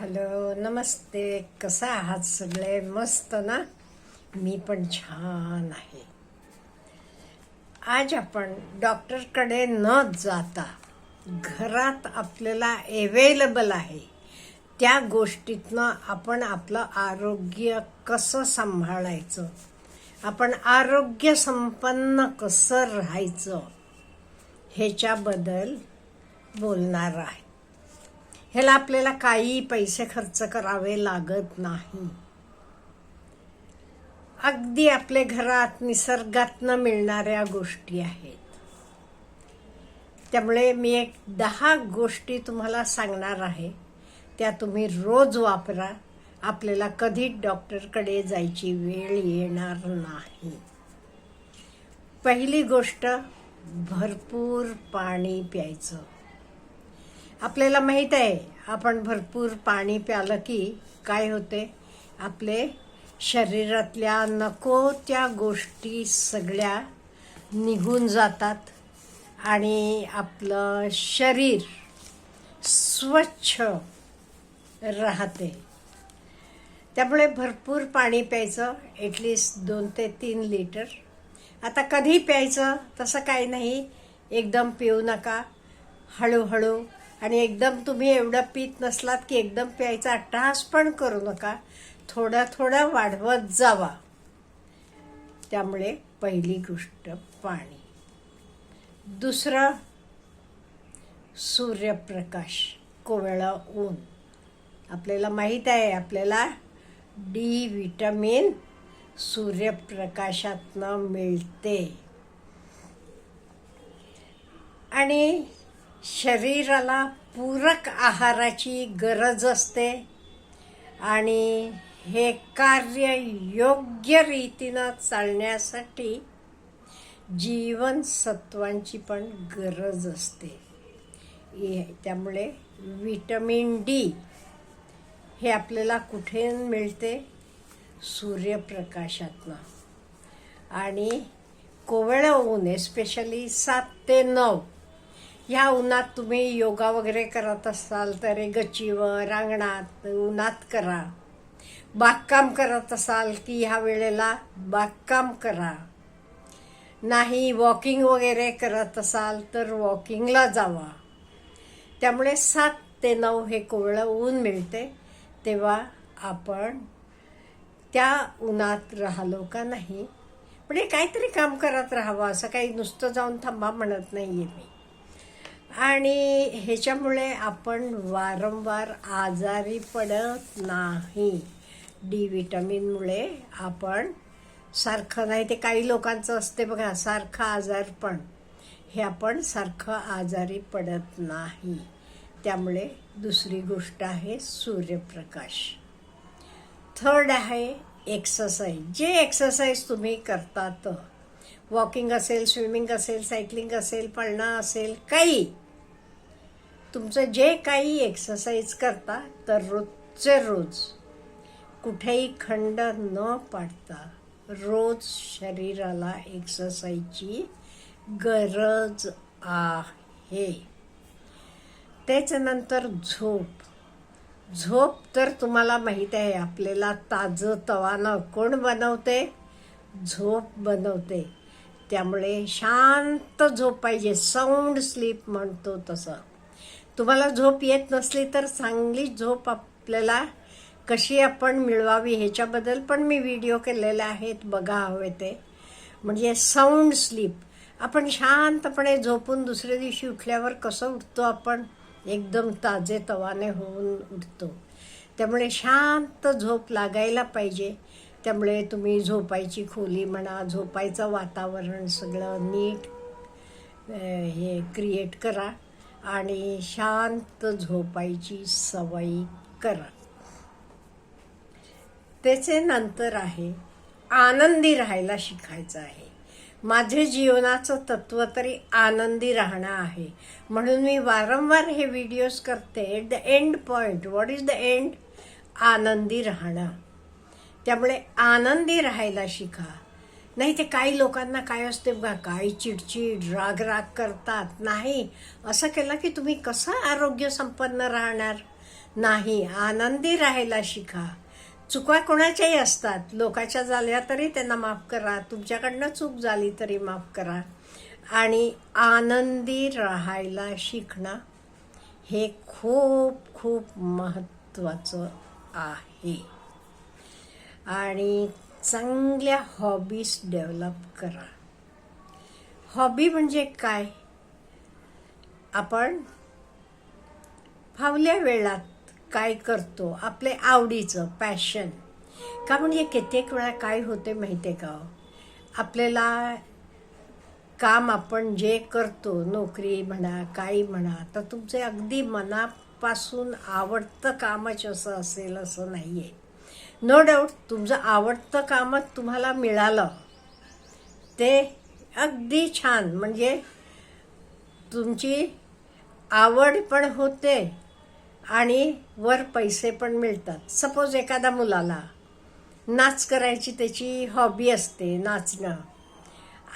Hello नमस्ते. कसा आहात सगळे? मस्त ना? मी पण छान आहे. आज आपण डॉक्टरकडे न जाता घरात आपल्याला अवेलेबल आहे. त्या गोष्टीतनं आपण आपलं आरोग्य कसं सांभाळायचं? आपण आरोग्य संपन्न कसं राहायचं? ह्याच्याबद्दल बोलणार आहे. ह्याला आपल्याला काही पैसे खर्च करावे लागत नाही. अगदी आपल्या घरात निसर्गातनं मिळणाऱ्या गोष्टी आहेत. त्यामुळे मी एक दहा गोष्टी तुम्हाला सांगणार आहे. त्या तुम्ही रोज वापरा. आपल्याला कधी डॉक्टरकडे जायची वेळ येणार नाही. पहिली गोष्ट भरपूर पाणी प्यायचं. आपल्याला माहीत आहे आपण भरपूर पाणी प्यालं की काय होते? आपले शरीरातल्या नको त्या गोष्टी सगळ्या निघून जातात आणि आपलं शरीर स्वच्छ राहते. त्यामुळे भरपूर पाणी प्यायचं ॲटलिस्ट दोन ते तीन लिटर आता कधी प्यायचं तसं काही नाही. एकदम पिऊ नका. हळूहळू आणि एकदम तुम्ही एवढं पीत नसलात की एकदम प्यायचा अट्टहास पण करू नका. थोडा थोडा वाढवत जावा. त्यामुळे पहिली गोष्ट पाणी. दुसरं सूर्यप्रकाश कोवळा ऊन. आपल्याला माहीत आहे आपल्याला डी व्हिटॅमिन सूर्यप्रकाशातनं मिळते. आणि शरीराला पूरक आहाराची गरज असते आणि हे कार्य योग्य रीतीनं चालण्यासाठी जीवनसत्वांची पण गरज असते. हे- त्यामुळे विटमिन डी हे आपल्याला कुठे मिळते? सूर्यप्रकाशातनं. आणि कोवळं ऊन एस्पेशली सात ते नऊ ह्या उन्हात तुम्ही योगा वगैरे करत असाल तर गच्चीवर अंगणात उन्हात करा. बागकाम करत असाल की ह्या वेळेला बागकाम करा. नाही वॉकिंग वगैरे करत असाल तर वॉकिंगला जावा. त्यामुळे सात ते नऊ हे कोवळं ऊन मिळते तेव्हा आपण त्या उन्हात राहलो का नाही. म्हणजे काहीतरी काम करत राहावं असं काही नुसतं जाऊन थांबा म्हणत नाही आहे मी. आणि ह्याच्यामुळे आपण वारंवार आजारी पडत नाही. डी व्हिटॅमिनमुळे आपण सारखं नाही ते काही लोकांचं असते बघा सारखं आजारपण हे आपण सारखं आजारी पडत नाही. त्यामुळे दुसरी गोष्ट आहे सूर्यप्रकाश. थर्ड आहे एक्सरसाइज जे एक्सरसाइज तुम्ही करतात वॉकिंग असेल स्विमिंग असेल सायकलिंग असेल पळणं असेल काही. तुमचं जे काही एक्सरसाइज करता तर रोजचे रोज कुठेही खंड न पाडता रोज शरीराला एक्सरसाइजची गरज आहे. त्याच्यानंतर झोप. झोप तर तुम्हाला माहीत आहे आपल्याला ताजं तवानं कोण बनवते? झोप बनवते. त्यामुळे शांत झोप पाहिजे. साऊंड स्लीप म्हणतो तसं. तुम्हाला झोप येत नसली तर चांगली झोप आपल्याला कशी आपण मिळवावी ह्याच्याबद्दल पण मी व्हिडिओ केलेले आहेत. बघा हवे ते. म्हणजे साऊंड स्लीप आपण शांतपणे झोपून दुसऱ्या दिवशी उठल्यावर कसं उठतो आपण? एकदम ताजे तवाने होऊन उठतो. त्यामुळे शांत झोप लागायला पाहिजे. त्यामुळे तुम्ही झोपायची खोली म्हणा झोपायचं वातावरण सगळं नीट हे क्रिएट करा आणि शांत झोपायची सवय करा. त्याचे नंतर आहे आनंदी राहायला शिकायचं आहे. माझे जीवनाचं तत्व तरी आनंदी राहणं आहे. म्हणून मी वारंवार हे व्हिडिओज करते. The end point what is the end आनंदी राहणं. त्यामुळे आनंदी राहायला शिका. नाही ते काही लोकांना काय असते बघा काही चिडचिड राग राग करतात. नाही असं केलं की तुम्ही कसं आरोग्य संपन्न राहणार? नाही आनंदी राहायला शिका. चुका कोणाच्याही असतात. लोकाच्या झाल्या तरी त्यांना माफ करा. तुमच्याकडनं चूक झाली तरी माफ करा. आणि आनंदी राहायला शिकणं हे खूप खूप महत्त्वाचं आहे. आणि चांगल्या हॉबीज डेव्हलप करा. हॉबी म्हणजे काय? आपण फावल्या वेळात काय करतो? आपले आवडीचं पॅशन का म्हणजे कित्येक वेळा काय होते माहिती आहे का? आपल्याला काम आपण जे करतो नोकरी म्हणा काही म्हणा तर तुमचे अगदी मनापासून आवडतं कामच असं असेल असं नाही आहे नो डाऊट तुमचं आवडतं कामच तुम्हाला मिळालं. ते अगदी छान. म्हणजे तुमची आवड पण होते आणि वर पैसे पण मिळतात. सपोज एखाद्या मुलाला नाच करायची त्याची हॉबी असते नाचणं.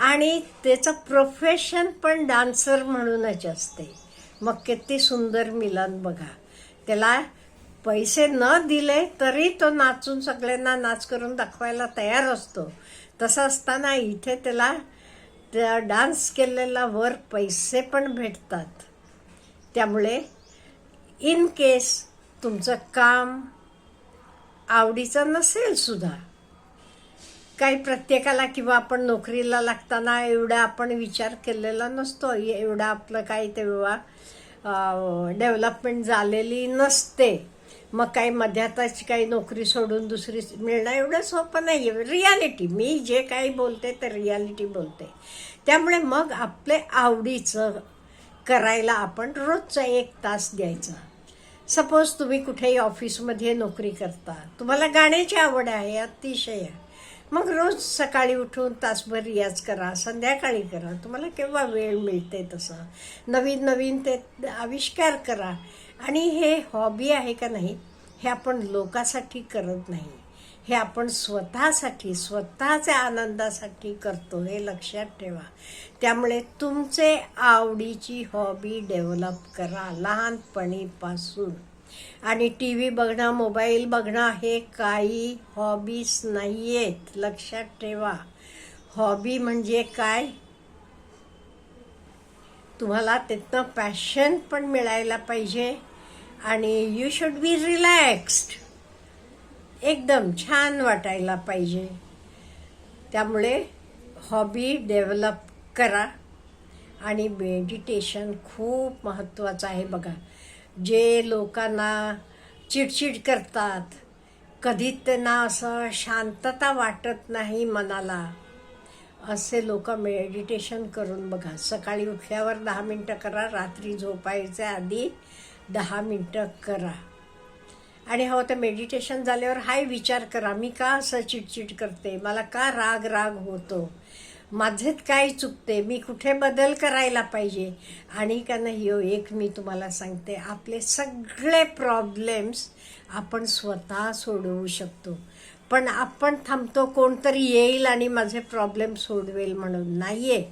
आणि त्याचं प्रोफेशन पण डान्सर म्हणूनच असते. मग किती सुंदर मिलन बघा. त्याला पैसे न दिले तरी तो नाचून सगळ्यांना नाच करून दाखवायला तयार असतो. तसं असताना इथे त्याला त्या डान्स केलेला वर पैसे पण भेटतात. त्यामुळे इन केस तुमचं काम आवडीचं नसेल सुद्धा काही प्रत्येकाला किंवा आपण नोकरीला लागताना एवढा आपण विचार केलेला नसतो एवढा आपलं काही तेव्हा डेव्हलपमेंट झालेली नसते. मग काही मध्यातच काही नोकरी सोडून दुसरी मिळणं एवढं सोपं नाही आहे रियालिटी मी जे काही बोलते ते रियालिटी बोलते. त्यामुळे मग आपले आवडीचं करायला आपण रोजचा एक तास द्यायचा. सपोज तुम्ही कुठेही ऑफिसमध्ये नोकरी करता. तुम्हाला गाण्याची आवड आहे अतिशय. मग रोज सकाळी उठून तासभर रियाज करा संध्याकाळी करा. तुम्हाला केव्हा वेळ मिळते तसं? नवीन नवीन ते आविष्कार करा. आणि हे हॉबी आहे का नाही हे आपण लोकासाठी करत नाही. हे आपण स्वतःसाठी स्वतःच्या आनंदासाठी करतो हे लक्षात ठेवा. त्यामुळे तुमचे आवडीची हॉबी डेव्हलप करा लहानपणीपासून. आणि टी व्ही बघणं मोबाईल बघणं हे काही हॉबीज नाही आहेत लक्षात ठेवा. हॉबी म्हणजे काय? तुम्हाला तिथनं पॅशन पण मिळायला पाहिजे. आणि यू शुड बी रिलॅक्स्ड एकदम छान वाटायला पाहिजे. त्यामुळे हॉबी डेव्हलप करा. आणि मेडिटेशन खूप महत्त्वाचं आहे बघा. जे लोकांना चिडचिड करतात कधी त्यांना असं शांतता वाटत नाही मनाला. असे लोक मेडिटेशन करून बघा. सकाळी उठल्यावर दहा मिनटं करा रात्री झोपायच्या आधी दहा मिनटं करा. आणि हो तर मेडिटेशन झाल्यावर हाय विचार करा. मी का असं चिडचिड करते? मला का राग राग होतो? माझेत काय चुकते मी कुठे बदल करायला पाहिजे? आणि का नाही हो एक मी तुम्हाला सांगते. आपले सगळे प्रॉब्लेम्स आपण स्वतः सोडवू शकतो. पण आपण थांबतो कोणतरी येईल आणि माझे प्रॉब्लेम सोडवेल म्हणून. नाही आहे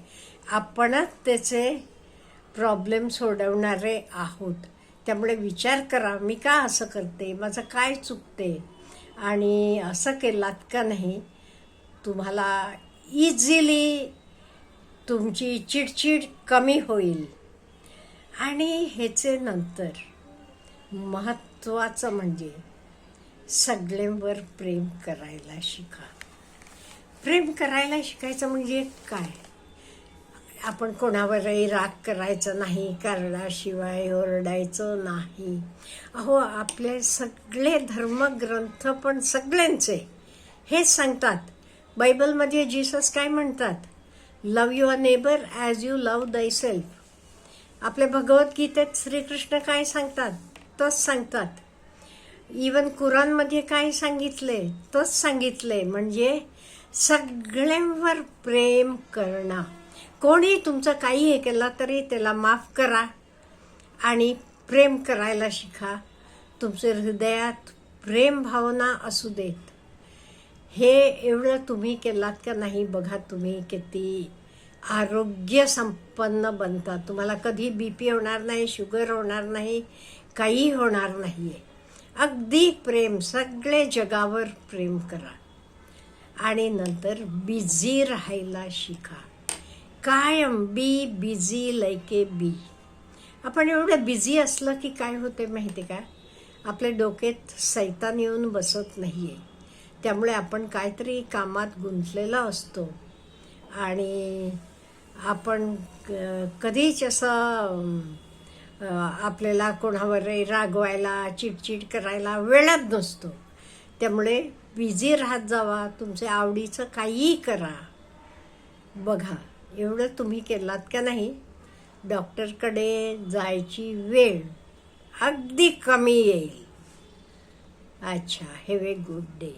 आपणच त्याचे प्रॉब्लेम सोडवणारे आहोत. त्यामुळे विचार करा मी का असं करते? माझं काय चुकते? आणि असं केलात का नाही? तुम्हाला इझिली तुमची चिडचिड कमी होईल. आणि ह्याचे नंतर महत्त्वाचं म्हणजे सगळ्यांवर प्रेम करायला शिका. प्रेम करायला शिकायचं म्हणजे काय? आपण कोणावरही राग करायचं नाही कारणाशिवाय ओरडायचं नाही. अहो आपले सगळे धर्मग्रंथ पण सगळ्यांचे हेच सांगतात. बायबलमध्ये जीसस काय म्हणतात? Love your neighbour as you love thyself आपल्या भगवद्गीतेत श्रीकृष्ण काय सांगतात? तोच सांगतात. इवन कुरानमध्ये काय सांगितले? तोच सांगितले. म्हणजे सगळ्यांवर प्रेम करणं. कोणी तुमचं काही हे केलं तरी त्याला माफ करा आणि प्रेम करायला शिका. तुमच्या हृदयात प्रेम भावना असू देत. हे एवढं तुम्ही केलात का नाही बघा तुम्ही किती आरोग्य संपन्न बनता. तुम्हाला कधी बी पी होणार नाही शुगर होणार नाही काही होणार नाही आहे अगदी प्रेम सगळे जगावर प्रेम करा. आणि नंतर बिझी राहायला शिका. कायम बी बिझी लाईक बी आपण एवढं बिझी असलं की काय होते माहिती का? आपल्या डोक्यात सैतान येऊन बसत नाही आहे त्यामुळे आपण काहीतरी कामात गुंतलेला असतो. आणि आपण कधीच असं आपल्याला कोणावर रागवायला चिडचिड करायला वेळच नसतो. त्यामुळे बिझी राहत जावा तुमचे आवडीचं काहीही करा. बघा. एवढं तुम्ही केलात का नाही डॉक्टरकडे जायची वेळ अगदी कमी येईल. अच्छा हॅव ए गुड डे